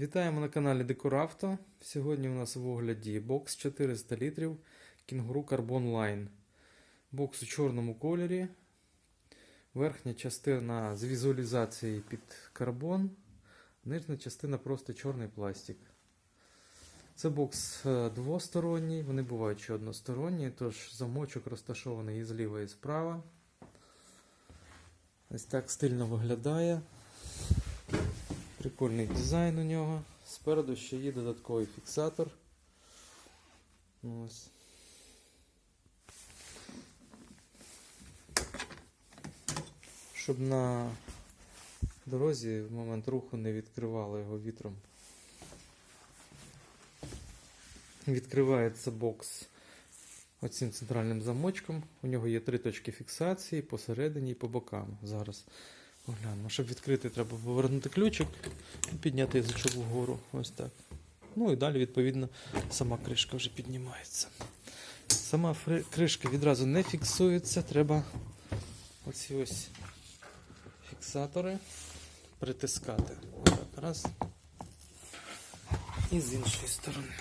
Вітаємо на каналі Декоравто. Сьогодні у нас в огляді бокс 400 літрів Kinguru Carbon Line. Бокс у чорному кольорі. Верхня частина з візуалізацією під карбон. Нижня частина просто чорний пластик. Це бокс е, двосторонній, вони бувають ще односторонні, тож замочок розташований і зліва, і справа. Ось так стильно виглядає. Прикольний дизайн у нього. Спереду ще є додатковий фіксатор. Ось. Щоб на дорозі в момент руху не відкривало його вітром. Відкривається бокс оцим центральним замочком. У нього є три точки фіксації посередині і по бокам. Зараз оглянемо. Щоб відкрити, треба повернути ключик і підняти язичок вгору. Ось так. Ну і далі, відповідно, сама кришка вже піднімається. Сама кришка відразу не фіксується, треба оці ось фіксатори притискати. Отак, раз. І з іншої сторони.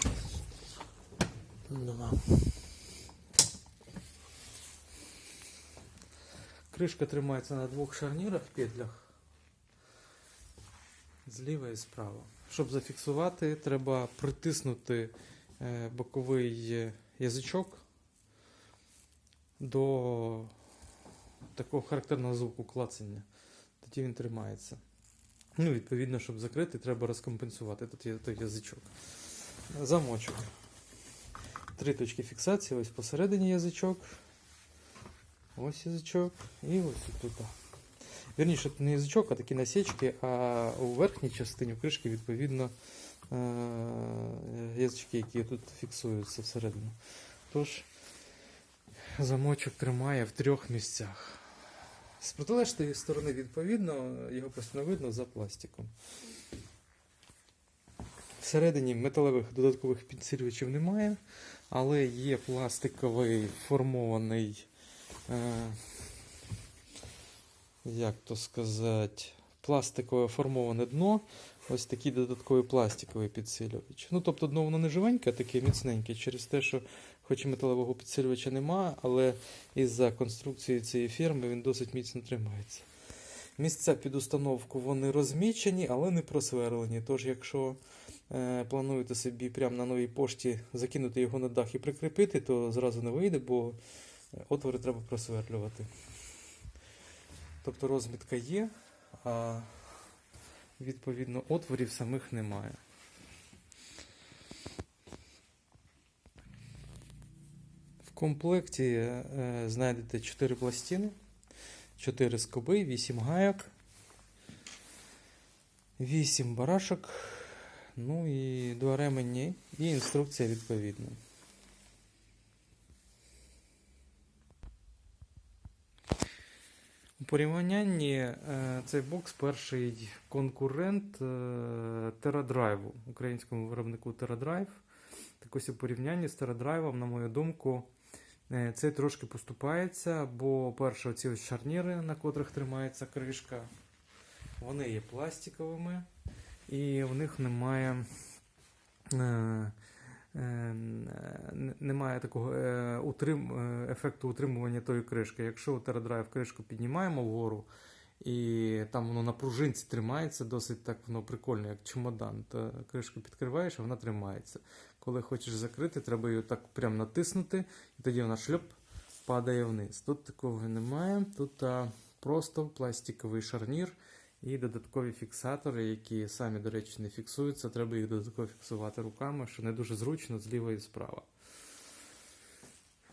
Два. Кришка тримається на двох шарнірах петлях. Зліва і справа. Щоб зафіксувати, треба притиснути е, боковий е, язичок до такого характерного звуку клацання. Тоді він тримається. Ну, відповідно, щоб закрити, треба розкомпенсувати тут є той язичок. Замочок. Три точки фіксації, ось посередині язичок. Ось язичок і ось тут. Вірніше, не язичок, а такі насічки, а у верхній частині кришки, відповідно, е, язички, які тут фіксуються всередину. Тож, замочок тримає в трьох місцях. З протилежної сторони, відповідно, його просто не видно за пластиком. Всередині металевих додаткових підсилювачів немає, але є пластиковий формований, як то сказати, пластикове формоване дно. Ось такий додатковий пластиковий підсилювач. Ну, тобто дно воно не живеньке, а таке міцненьке, через те, що хоч і металевого підсилювача немає, але із-за конструкції цієї фірми він досить міцно тримається. Місця під установку вони розмічені, але не просверлені. Тож, якщо е, плануєте собі прямо на новій пошті закинути його на дах і прикріпити, то зразу не вийде, бо е, отвори треба просверлювати. Тобто розмітка є, а відповідно отворів самих немає. В комплекті е, знайдете 4 пластини, 4 скоби, 8 гайок, 8 барашок, ну і 2 ремені і інструкція відповідна. Порівнянні е, цей бокс перший конкурент е, TerraDrive, українському виробнику TerraDrive. Так ось у порівнянні з TerraDrive, на мою думку, е, цей трошки поступається, бо перше, ці ось шарніри, на котрих тримається кришка, вони є пластиковими, і в них немає. Е, Немає такого е, утрим, е, ефекту утримування тої кришки. Якщо у кришку піднімаємо вгору, і там воно на пружинці тримається, досить так воно прикольно, як чемодан. То кришку підкриваєш, а вона тримається. Коли хочеш закрити, треба її так прям натиснути, і тоді вона шльоп падає вниз. Тут такого немає. Тут а, просто пластиковий шарнір і додаткові фіксатори, які самі, до речі, не фіксуються. Треба їх додатково фіксувати руками, що не дуже зручно зліва і справа.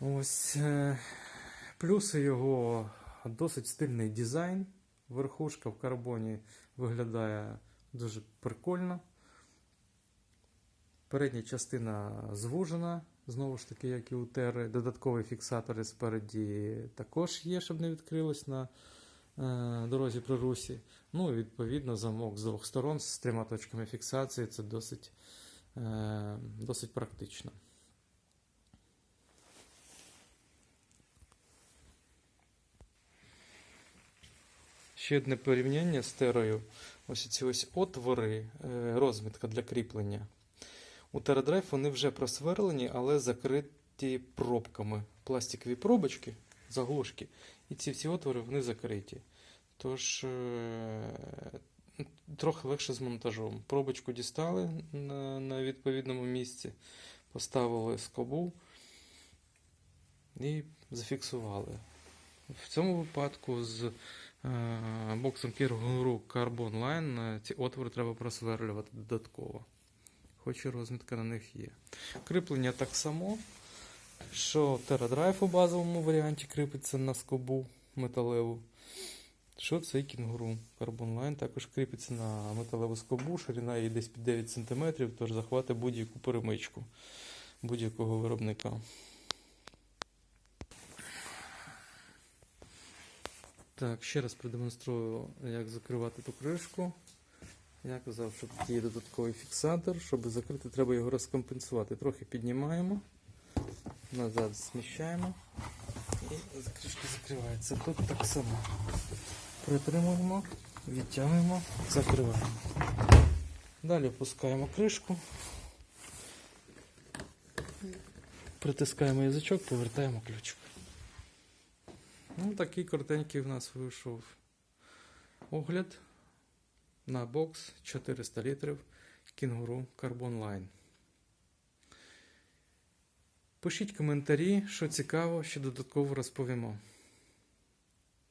Ось е, плюси його досить стильний дизайн. Верхушка в карбоні виглядає дуже прикольно. Передня частина звужена, знову ж таки, як і у Терри. Додаткові фіксатори спереді також є, щоб не відкрилось на дорозі при русі. Ну відповідно замок з двох сторон з трьома точками фіксації. Це досить, е, досить практично. Ще одне порівняння з терою. ось ці ось отвори, е, розмітка для кріплення. У TerraDrive вони вже просверлені, але закриті пробками. Пластикові пробочки, заглушки. І ці всі отвори вони закриті. Тож е, трохи легше з монтажом. Пробочку дістали на, на відповідному місці, поставили скобу і зафіксували. В цьому випадку з е, боксом Kanguru Carbon Line е, ці отвори треба просверлювати додатково. Хоч і розмітка на них є. Кріплення так само, що TerraDrive у базовому варіанті кріпиться на скобу металеву. Що цей кінгуру Carbon Line також кріпиться на металеву скобу, ширина її десь під 9 см, тож захватить будь-яку перемичку будь-якого виробника. Так, ще раз продемонструю, як закривати ту кришку. Я казав, що тут є додатковий фіксатор. Щоб закрити, треба його розкомпенсувати. Трохи піднімаємо, назад зміщаємо і кришка закривається. Тут так само. Притримуємо, відтягуємо, закриваємо. Далі опускаємо кришку. Притискаємо язичок, повертаємо ключик. Ну, такий коротенький в нас вийшов огляд на бокс 400 літрів Кінгуру Carbon Line. Пишіть коментарі, що цікаво, що додатково розповімо.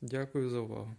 Дякую за увагу.